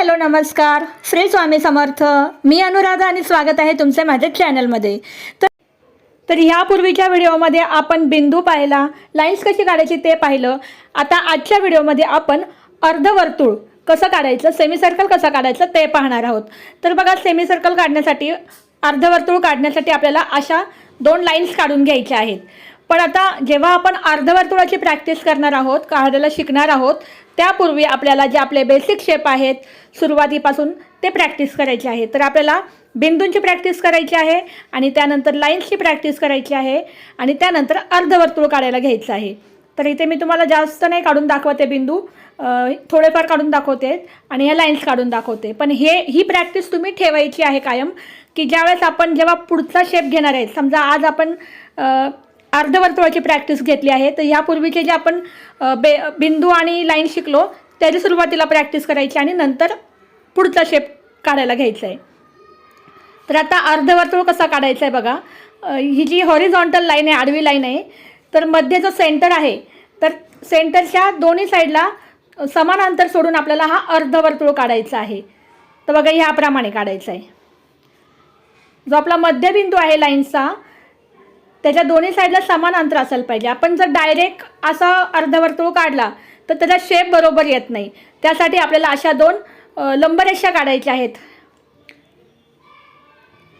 Hello नमस्कार. श्री स्वामी समर्थ. मी अनुराधा आणि स्वागत आहे तुमचे माझ्या चॅनलमध्ये तर तर ह्यापूर्वीच्या व्हिडिओमध्ये आपण बिंदू पाहिला लाईन्स कशी काढायची ते पाहिलं. आता आजच्या व्हिडिओमध्ये आपण अर्धवर्तुळ कसं काढायचं सेमी सर्कल कसं काढायचं ते पाहणार आहोत. तर बघा सेमी सर्कल काढण्यासाठी अर्धवर्तुळ काढण्यासाठी आपल्याला अशा दोन लाईन्स काढून घ्यायच्या आहेत. पण आता जेव्हा आपण अर्धवर्तुळाची प्रॅक्टिस करणार आहोत काढायला शिकणार आहोत त्यापूर्वी आपल्याला जे आपले बेसिक शेप आहेत सुरुवातीपासून ते प्रॅक्टिस करायचे आहे. तर आपल्याला बिंदूंची प्रॅक्टिस करायची आहे आणि त्यानंतर लाईन्सची प्रॅक्टिस करायची आहे आणि त्यानंतर अर्धवर्तुळ काढायला घ्यायचं आहे. तर इथे मी तुम्हाला जास्त नाही काढून दाखवते बिंदू थोडेफार काढून दाखवते आणि ह्या लाईन्स काढून दाखवते. पण हे ही प्रॅक्टिस तुम्ही ठेवायची आहे कायम की ज्यावेळेस आपण जेव्हा पुढचा शेप घेणार आहे समजा आज आपण अर्धवर्तुळाची प्रॅक्टिस घेतली आहे. तर ह्यापूर्वीचे जे आपण बे बिंदू आणि लाईन शिकलो त्याची सुरुवातीला प्रॅक्टिस करायची आणि नंतर पुढचा शेप काढायला घ्यायचा आहे तर आता अर्धवर्तुळ कसा काढायचा आहे बघा ही जी हॉरिझॉन्टल लाईन आहे आडवी लाईन आहे तर मध्ये जो सेंटर आहे. तर सेंटरच्या दोन्ही साईडला समान अंतर सोडून आपल्याला हा अर्धवर्तुळ काढायचा आहे. तर बघा ह्याप्रमाणे काढायचा आहे जो आपला मध्यबिंदू आहे लाईनचा त्याच्या दोन्ही साईडला समान अंतर असायला पाहिजे. आपण जर डायरेक्ट असा अर्धवर्तुळ काढला तर त्याचा शेप बरोबर येत नाही. त्यासाठी आपल्याला अशा दोन लंब लंबरेषा काढायच्या आहेत.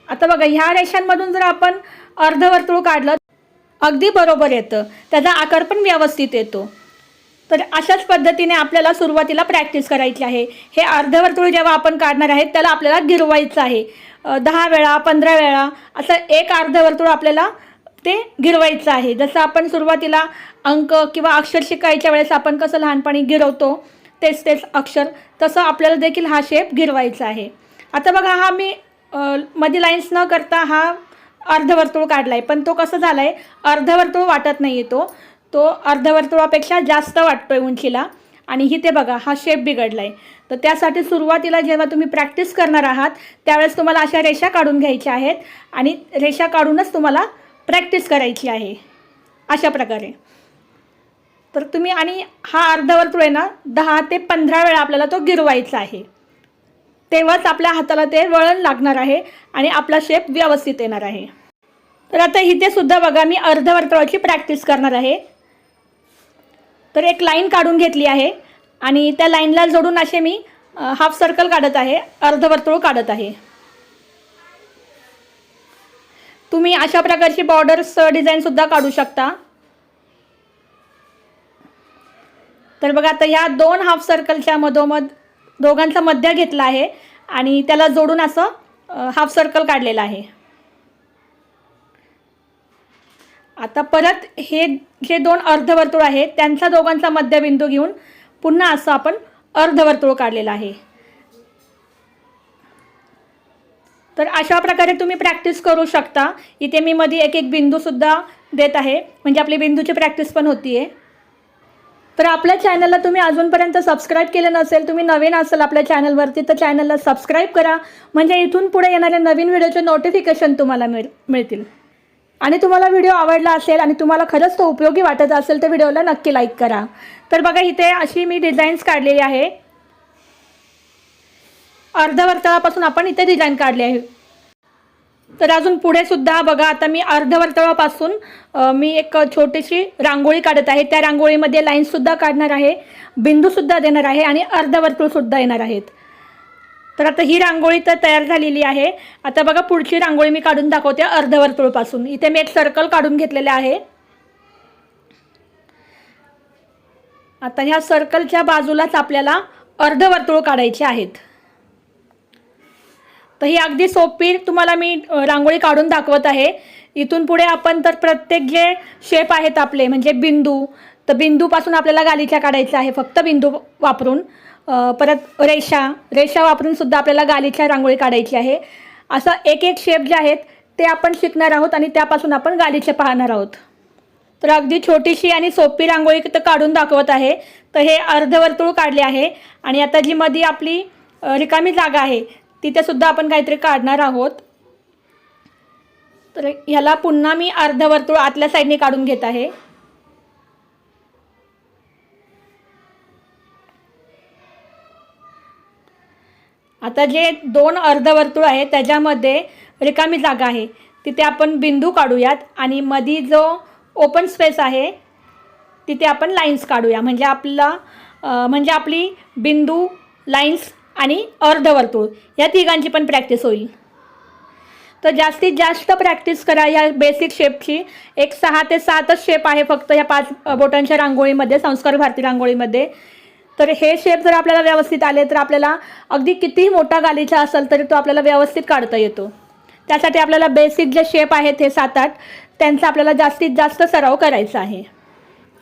आता बघा ह्या रेषांमधून जर आपण अर्धवर्तुळ काढलं अगदी बरोबर येतं. त्याचा आकार पण व्यवस्थित येतो. तर अशाच पद्धतीने आपल्याला सुरुवातीला प्रॅक्टिस करायची आहे. हे अर्धवर्तुळ जेव्हा आपण काढणार आहेत त्याला आपल्याला गिरवायचं आहे. दहा वेळा पंधरा वेळा असं एक अर्धवर्तुळ आपल्याला ते गिरवायचं आहे. जसं आपण सुरुवातीला अंक किंवा अक्षर शिकायच्या वेळेस आपण कसं लहानपणी गिरवतो तेच तेच अक्षर तसं आपल्याला देखील हा शेप गिरवायचा आहे. आता बघा हा मी मधी मध्ये लाईन्स न करता हा अर्धवर्तुळ काढला आहे पण तो कसं झाला आहे अर्धवर्तुळ वाटत नाही आहे तो. तो अर्धवर्तुळापेक्षा जास्त वाटतो आहे उंचीला. आणि इथे बघा हा शेप बिघडला आहे तर त्यासाठी सुरुवातीला जेव्हा तुम्ही प्रॅक्टिस करणार आहात त्यावेळेस तुम्हाला अशा रेषा काढून घ्यायच्या आहेत. आणि रेषा काढूनच तुम्हाला प्रॅक्टिस करायची आहे. अशा प्रकारे. तर तुम्ही आणि हा अर्धवर्तुळ आहे ना दहा ते पंधरा वेळा आपल्याला तो गिरवायचा आहे. तेव्हाच आपल्या हाताला ते वळण लागणार आहे आणि आपला शेप व्यवस्थित येणार आहे. तर आता इथे सुद्धा बघा मी अर्धवर्तुळाची प्रॅक्टिस करणार आहे. तर एक लाईन काढून घेतली आहे आणि त्या लाईनला जोडून असे मी हाफ सर्कल काढत आहे अर्धवर्तुळ काढत आहे. तुम्ही अशा प्रकारची बॉर्डर्स डिझाईनसुद्धा काढू शकता. तर बघा आता ह्या दोन हाफ सर्कलच्या मधोमध दोघांचा मध्य घेतला आहे आणि त्याला जोडून असं हाफ सर्कल काढलेलं आहे. आता परत हे जे दोन अर्धवर्तुळ आहेत त्यांचा दोघांचा मध्यबिंदू घेऊन पुन्हा असं आपण अर्धवर्तुळ काढलेलं आहे. तर अशा प्रकारे तुम्ही प्रॅक्टिस करू शकता. इथे मी मध्ये एक एक बिंदूसुद्धा देत आहे. म्हणजे आपली बिंदूची प्रॅक्टिस पण होती आहे तर आपल्या चॅनलला तुम्ही अजूनपर्यंत सबस्क्राईब केलं नसेल तुम्ही नवीन असाल आपल्या चॅनलवरती तर चॅनलला सबस्क्राईब करा. म्हणजे इथून पुढे येणाऱ्या नवीन व्हिडिओचे नोटिफिकेशन तुम्हाला मिळ मिळतील. आणि तुम्हाला व्हिडिओ आवडला असेल आणि तुम्हाला खरंच तो उपयोगी वाटत असेल तर व्हिडिओला नक्की लाईक करा. तर बघा इथे अशी मी डिझाईन्स काढलेली आहे. अर्धवर्तुळापासून आपण इथे डिझाईन काढली आहे. तर अजून पुढे सुद्धा बघा आता मी अर्धवर्तुळापासून मी एक छोटीशी रांगोळी काढत आहे. त्या रांगोळीमध्ये लाईन्ससुद्धा काढणार आहे बिंदूसुद्धा देणार आहे आणि अर्धवर्तुळसुद्धा येणार आहेत. तर आता ही रांगोळी तर तयार झालेली आहे. आता बघा पुढची रांगोळी मी काढून दाखवते अर्धवर्तुळपासून. इथे मी एक सर्कल काढून घेतलेले आहे. आता ह्या सर्कलच्या बाजूलाच आपल्याला अर्धवर्तुळ काढायचे आहेत. तर ही अगदी सोपी तुम्हाला मी रांगोळी काढून दाखवत आहे. इथून पुढे आपण तर प्रत्येक जे शेप आहेत आपले म्हणजे बिंदू तर बिंदूपासून आपल्याला गालिचा काढायचा आहे फक्त बिंदू वापरून. परत रेषा रेषा वापरून सुद्धा आपल्याला गालिचा रांगोळी काढायची आहे. असं एक एक शेप जे आहेत ते आपण शिकणार आहोत आणि त्यापासून आपण गालिचे पाहणार आहोत. तर अगदी छोटीशी आणि सोपी रांगोळी तर काढून दाखवत आहे. तर हे अर्धवर्तुळ काढले आहे आणि आता जी मध्ये आपली रिकामी जागा आहे तिथेसुद्धा आपण काहीतरी काढणार आहोत. तर ह्याला पुन्हा मी अर्धवर्तुळ आतल्या साईडने काढून घेत आहे. आता जे दोन अर्धवर्तुळ आहे त्याच्यामध्ये रिकामी जागा आहे. तिथे आपण बिंदू काढूयात आणि मधी जो ओपन स्पेस आहे तिथे आपण लाईन्स काढूया. म्हणजे आपला म्हणजे आपली बिंदू लाईन्स आणि अर्धवर्तुळ या तिघांची पण प्रॅक्टिस होईल. तर जास्तीत जास्त प्रॅक्टिस करा या बेसिक शेपची एक सहा ते सातच शेप आहे फक्त या पाच बोटांच्या रांगोळीमध्ये संस्कार भारती रांगोळीमध्ये. तर हे शेप जर आपल्याला व्यवस्थित आले तर आपल्याला अगदी कितीही मोठा गालीचा असेल तरी तो आपल्याला व्यवस्थित काढता येतो. त्यासाठी आपल्याला बेसिक जे शेप आहेत हे सात आठ त्यांचा आपल्याला जास्तीत जास्त सराव करायचा आहे.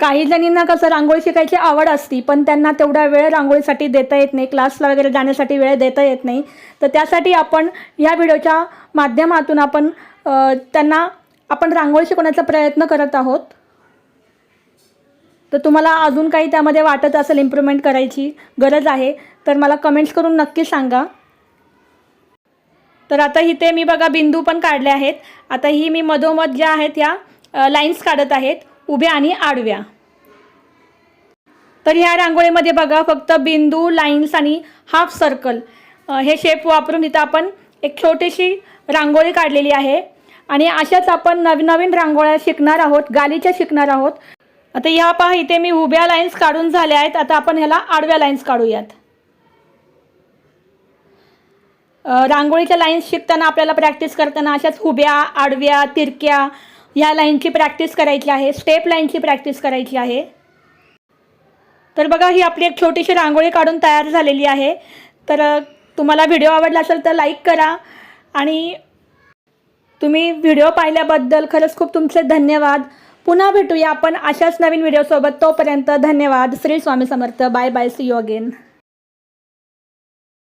काही जणींना कसं रांगोळी शिकायची आवड असती पण त्यांना तेवढा वेळ रांगोळीसाठी देता येत नाही क्लासला वगैरे जाण्यासाठी वेळ देता येत नाही. तर त्यासाठी आपण ह्या व्हिडिओच्या माध्यमातून आपण त्यांना आपण रांगोळी शिकवण्याचा प्रयत्न करत आहोत. तर तुम्हाला अजून काही त्यामध्ये वाटत असेल इम्प्रूव्हमेंट करायची गरज आहे तर मला कमेंट्स करून नक्की सांगा. तर आता इथे मी बघा बिंदू पण काढले आहेत. आता ही मी मधोमध ज्या आहेत या लाईन्स काढत आहेत. उभ्या आणि आडव्या. तर ह्या रांगोळीमध्ये बघा फक्त बिंदू लाईन्स आणि हाफ सर्कल हे शेप वापरून इथं आपण एक छोटीशी रांगोळी काढलेली आहे. आणि अशाच आपण नवनवीन रांगोळ्या शिकणार आहोत गालीच्या शिकणार आहोत. आता ह्या पहा इथे मी उभ्या लाईन्स काढून झाल्या आहेत. आता आपण ह्याला आडव्या लाईन्स काढूयात. रांगोळीच्या लाईन्स शिकताना आपल्याला प्रॅक्टिस करताना अशाच उभ्या आडव्या तिरक्या ह्या लाईनची प्रॅक्टिस करायची आहे स्टेप लाईनची प्रॅक्टिस करायची आहे. तर बघा ही आपली एक छोटीशी रांगोळी काढून तयार झालेली आहे. तर तुम्हाला व्हिडिओ आवडला असेल तर लाईक करा आणि तुम्ही व्हिडिओ पाहिल्याबद्दल खरंच खूप तुमचे धन्यवाद. पुन्हा भेटूया आपण अशाच नवीन व्हिडिओसोबत. तोपर्यंत धन्यवाद. Shri Swami Samarth. Bye bye. See you again